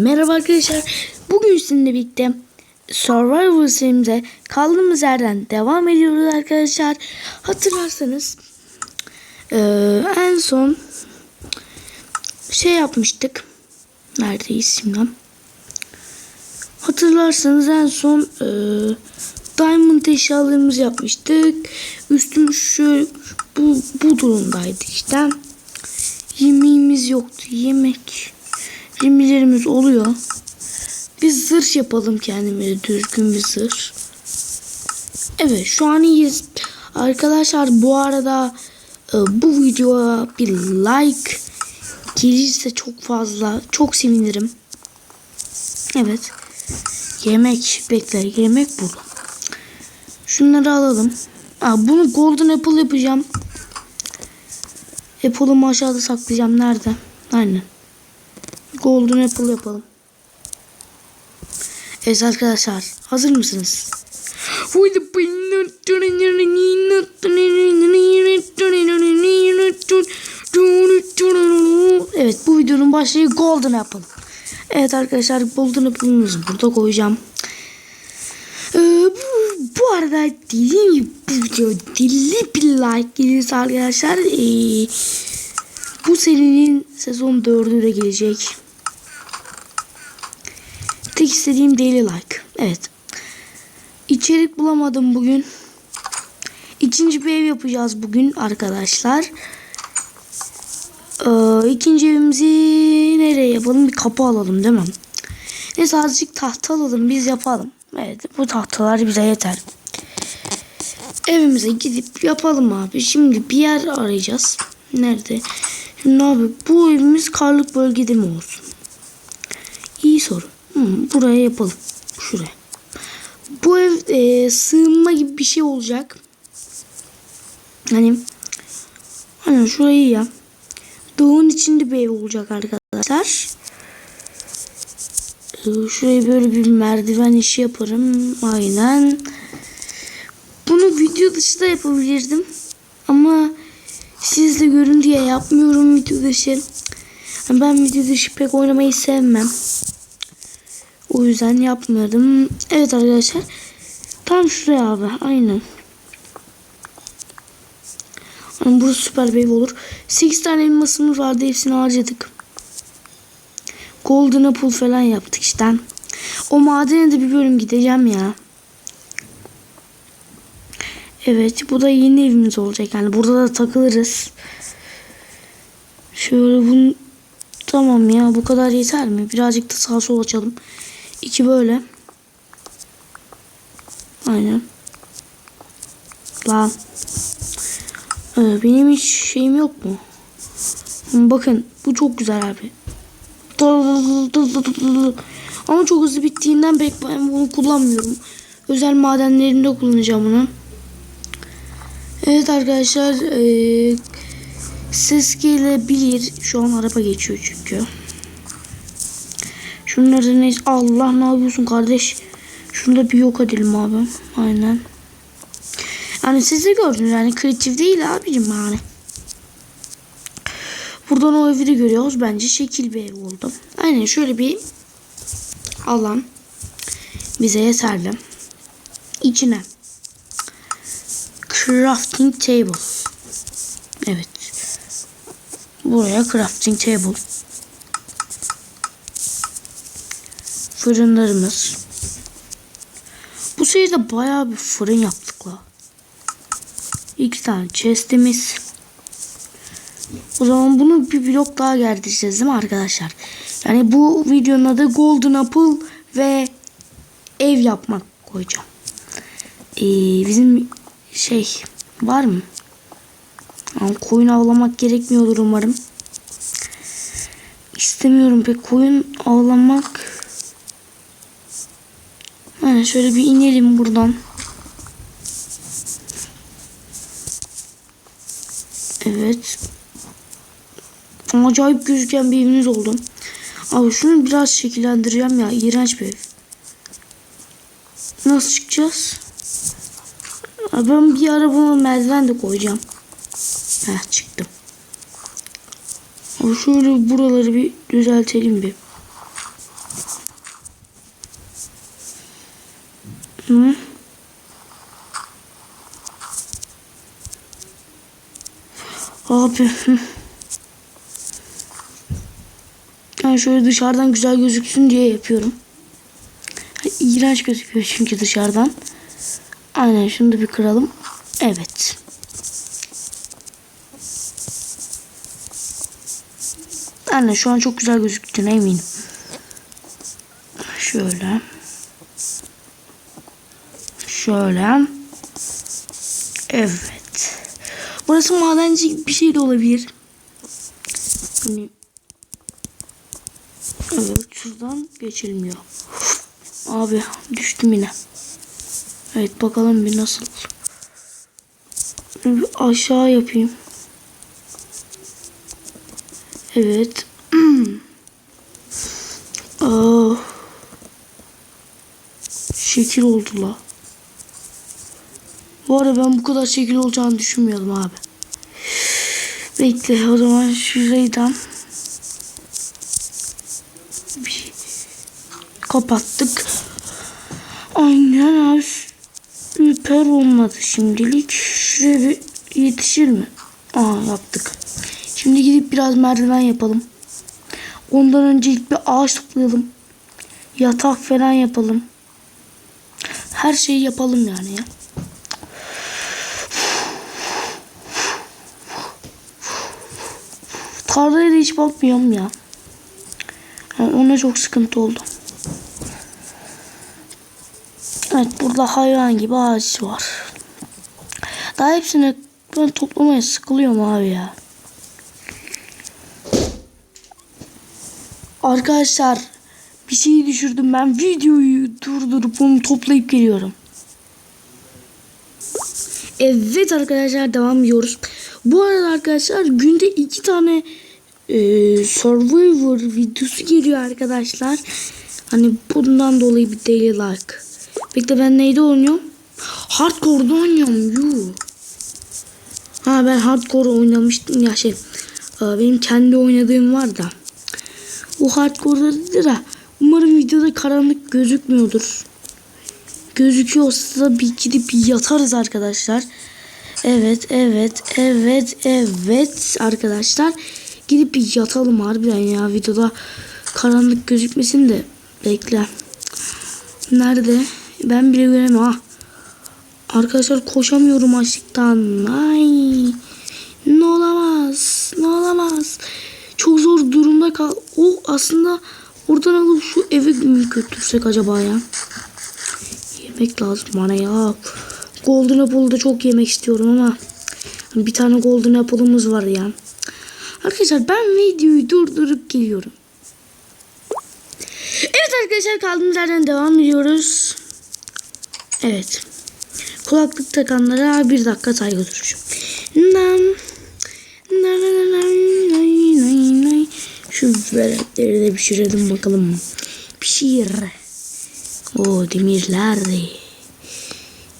Merhaba arkadaşlar. Bugün sizinle birlikte Survivor serimize kaldığımız yerden devam ediyoruz arkadaşlar. Hatırlarsanız eee, en son şey yapmıştık. Neredeyiz şimdi? Hatırlarsanız en son eee, Diamond eşyalarımızı yapmıştık. Üstümüz şu bu, bu durumdaydı işte. Yemeğimiz yoktu. Yemek yemelerimiz oluyor. Biz zırh yapalım kendimize düzgün bir zırh. Evet şu an iyiyiz. Arkadaşlar bu arada e, bu videoya bir like gelirse çok fazla çok sevinirim. Evet. Yemek bekle yemek buldum. Şunları alalım. Aa, bunu golden apple yapacağım. Apple'ımı aşağıda saklayacağım. Nerede? Aynen. Golden apple yapalım. Evet arkadaşlar. Hazır mısınız? Evet bu videonun başlığı Golden Apple. Evet arkadaşlar Golden Apple'ımızı burada koyacağım. Ee, bu, bu arada dediğim gibi bir video deli bir like gelirse arkadaşlar ee, bu serinin sezon 4'ü de gelecek. Tek istediğim daily like. Evet. İçerik bulamadım bugün. İkinci bir ev yapacağız bugün arkadaşlar. Ee, ikinci evimizi nereye yapalım? Bir kapı alalım değil mi? Neyse azıcık tahta alalım biz yapalım. Evet bu tahtalar bize yeter. Evimize gidip yapalım abi. Şimdi bir yer arayacağız. Nerede? Şimdi abi bu evimiz karlık bölgede mi olsun? İyi soru. Buraya yapalım. Şuraya. Bu ev e, sığınma gibi bir şey olacak. Hani hani şurayı ya. Doğun içinde bir ev olacak arkadaşlar. Ee, Şuraya böyle bir merdiven işi yaparım. Aynen. Bunu video dışı da yapabilirdim. Ama sizle görün diye yapmıyorum video dışı. Ben video dışı pek oynamayı sevmem. O yüzden yapmadım. Evet arkadaşlar. Tam şuraya abi. Aynen. Yani burası süper ev olur. 8 tane elmasımız vardı. Hepsini harcadık. Golden Apple falan yaptık işte. O madene de bir bölüm gideceğim ya. Evet bu da yeni evimiz olacak yani burada da takılırız. Şöyle bunu tamam ya bu kadar yeter mi? Birazcık da sağa sola açalım. İki böyle. Aynen. Lan. Ee, benim hiç şeyim yok mu? Bakın bu çok güzel abi. Ama çok hızlı bittiğinden pek ben bunu kullanmıyorum. Özel madenlerinde kullanacağım bunu. Evet arkadaşlar ee, ses gelebilir. Şu an araba geçiyor çünkü. Şunları neyse. Allah ne yapıyorsun kardeş? Şunu da bir yok edelim abi. Aynen. Yani siz de gördünüz yani kreatif değil abicim yani. Buradan o evi de görüyoruz. Bence şekil bir ev oldu. Aynen şöyle bir alan bize yeterli. İçine crafting table. Evet. Buraya crafting table. Fırınlarımız. Bu seride bayağı bir fırın yaptık la. İki tane chestimiz. O zaman bunu bir blok daha gerdireceğiz değil mi arkadaşlar? Yani bu videonun adı Golden Apple ve ev yapmak koyacağım. Ee, bizim şey var mı? Yani koyun avlamak gerekmiyordur umarım. İstemiyorum pek koyun avlamak. Yani şöyle bir inelim buradan. Evet. Acayip gözüken bir eviniz oldu. Abi şunu biraz şekillendireceğim ya. İğrenç bir ev. Nasıl çıkacağız? Ben bir arabama merdiven de koyacağım. Heh çıktım. Şöyle buraları bir düzeltelim bir. Hı? Abi. Ben şöyle dışarıdan güzel gözüksün diye yapıyorum. İğrenç gözüküyor çünkü dışarıdan. Aynen şunu da bir kıralım. Evet. Aynen şu an çok güzel gözüktüğüne eminim. Şöyle. Şöyle. Evet. Burası madenci bir şey de olabilir. Hani Evet şuradan geçilmiyor. Abi düştüm yine. Evet bakalım bir nasıl. Bir aşağı yapayım. Evet. Aa. Şekil oldu la. Bu arada ben bu kadar şekil olacağını düşünmüyordum abi. Bekle o zaman şuradan bir kapattık. Aynen abi. Süper olmadı şimdilik. Şuraya bir yetişir mi? Aa yaptık. Şimdi gidip biraz merdiven yapalım. Ondan önce ilk bir ağaç toplayalım. Yatak falan yapalım. Her şeyi yapalım yani ya. Tarlaya da hiç bakmıyorum ya. Yani ona çok sıkıntı oldu. Evet burada hayvan gibi ağaç var. Daha hepsini ben toplamaya sıkılıyorum abi ya. Arkadaşlar bir şey düşürdüm ben videoyu durdurup onu toplayıp geliyorum. Evet arkadaşlar devam ediyoruz. Bu arada arkadaşlar günde iki tane e, Survivor videosu geliyor arkadaşlar. Hani bundan dolayı bir daily like. Bekle ben neyde oynuyorum? Hardcore'da oynuyorum. Yuh. Ha ben hardcore oynamıştım ya şey. e, Benim kendi oynadığım var da. O hardcore'da da umarım videoda karanlık gözükmüyordur. Gözüküyorsa bir gidip yatarız arkadaşlar. Evet, evet, evet, evet arkadaşlar. Gidip yatalım harbiden ya. Videoda karanlık gözükmesin de. Bekle. Nerede? Ben bile göremem. Ha. Arkadaşlar koşamıyorum açlıktan. Ay. Ne olamaz. Ne olamaz. Çok zor durumda kal. O aslında oradan alıp şu eve mi götürsek acaba ya? Yemek lazım bana ya. Golden Apple'da çok yemek istiyorum ama bir tane Golden Apple'ımız var ya. Arkadaşlar ben videoyu durdurup geliyorum. Evet arkadaşlar kaldığımız yerden devam ediyoruz. Evet. Kulaklık takanlara bir dakika saygı duruşu. Şu veletleri de pişirelim bakalım. Pişir. O demirlerdi.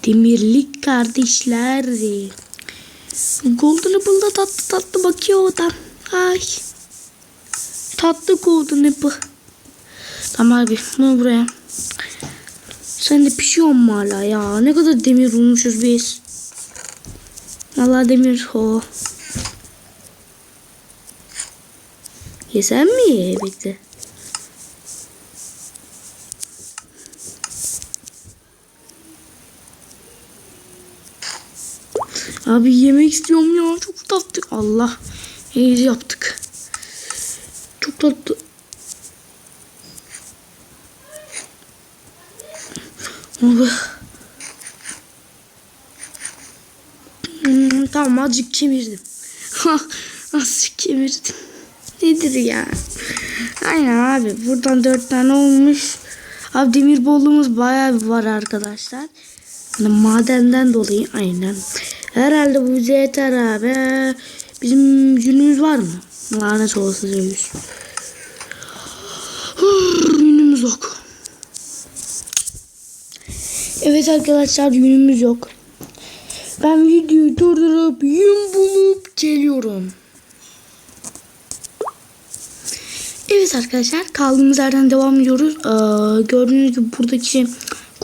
Demirlik kardeşlerdi. Golden Apple'da tatlı tatlı bakıyor oradan. Ay. Tatlı Golden Apple. Tamam abi bunu buraya. Sen de pişiyor mu hala ya? Ne kadar demir bulmuşuz biz. Valla demir o. Yesen mi? Bekle. Abi yemek istiyorum ya. Çok tatlı. Allah. İyi yaptık. Çok tatlı. Abi. Hmm, tamam azıcık kemirdim. azıcık kemirdim. Nedir ya? Aynen abi. Buradan dört tane olmuş. Abi demir bolluğumuz bayağı var arkadaşlar. Yani madenden dolayı aynen. Herhalde bu bize yeter abi. Bizim yünümüz var mı? Lanet olsun yüz. Yünümüz yok. Evet arkadaşlar yünümüz yok. Ben videoyu durdurup yün bulup geliyorum. Evet arkadaşlar kaldığımız yerden devam ediyoruz. Ee, gördüğünüz gibi buradaki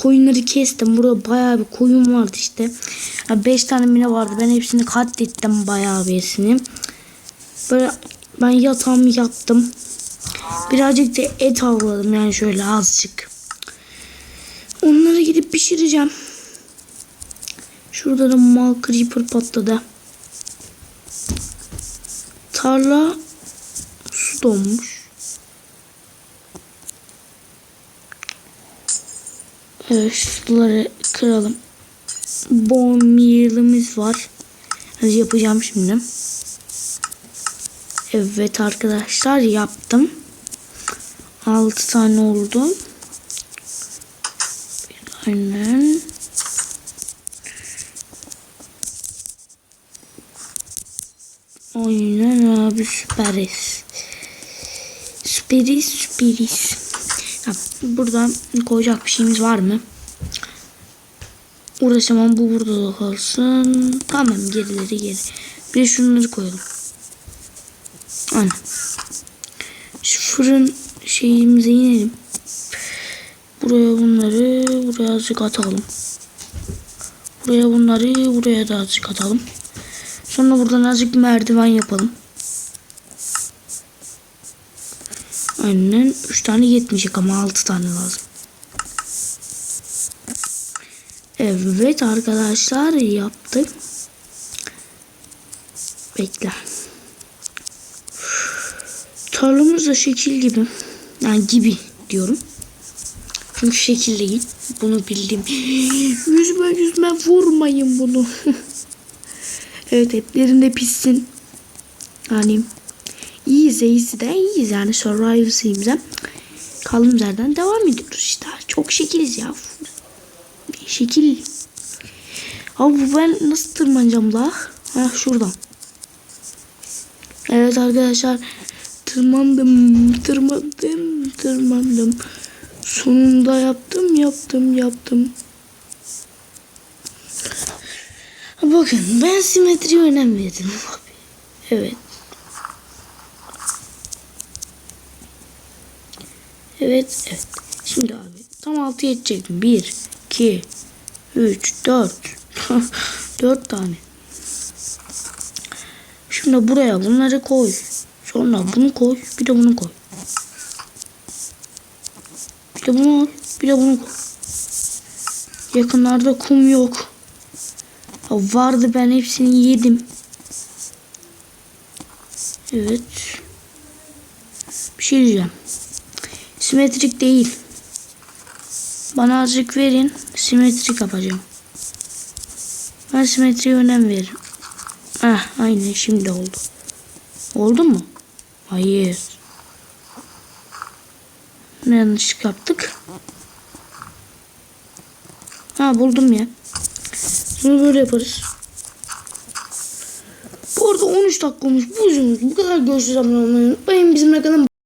koyunları kestim. Burada bayağı bir koyun vardı işte. 5 tane mine vardı. Ben hepsini katlettim bayağı birisini. Böyle ben yatağımı yaptım. Birazcık da et avladım yani şöyle azıcık. Onları gidip pişireceğim. Şurada da mal creeper patladı. Tarla su donmuş. Evet suları kıralım. Bone meal'imiz var. Hadi yapacağım şimdi. Evet arkadaşlar yaptım. 6 tane oldu. Aynen. Aynen abi süperiz. Süperiz süperiz. Buradan koyacak bir şeyimiz var mı? Uğraşamam bu burada da kalsın. Tamam gerileri geri. Bir de şunları koyalım. Aynen. Şu fırın şeyimize inelim. Buraya bunları buraya azıcık atalım. Buraya bunları buraya da azıcık atalım. Sonra buradan azıcık merdiven yapalım. Aynen 3 tane yetmeyecek ama 6 tane lazım. Evet arkadaşlar yaptık. Bekle. Tarlamız da şekil gibi. Yani gibi diyorum. Çünkü şekil değil. Bunu bildim. Yüzme yüzme vurmayın bunu. evet etlerim de pişsin. Yani iyiyiz iyiyiz de iyiyiz yani survivor'sıyız da. Kaldığımız devam ediyoruz işte. Çok şekiliz ya. Şekil. Abi ben nasıl tırmanacağım la? Ha şuradan. Evet arkadaşlar tırmandım, tırmandım, tırmandım. Sonunda yaptım, yaptım, yaptım. Bakın ben simetriye önem verdim. Evet. Evet, evet. Şimdi abi tam altı yetecek mi? 1, 2, 3, 4. 4 tane. Şimdi buraya bunları koy. Sonra bunu koy. Bir de bunu koy. Bir de bunu al. Bir de bunu koy. Yakınlarda kum yok. Ya vardı ben hepsini yedim. Evet. Bir şey diyeceğim. Simetrik değil. Bana azıcık verin. Simetrik yapacağım. Ben simetriye önem veririm. Ah aynen şimdi oldu. Oldu mu? Hayır. Ne yanlışlık yaptık? Ha buldum ya. Bunu böyle yaparız. Bu arada 13 dakika olmuş. Bu yüzden bu kadar görüşürüz. Abone olmayı unutmayın. Bizim kanalım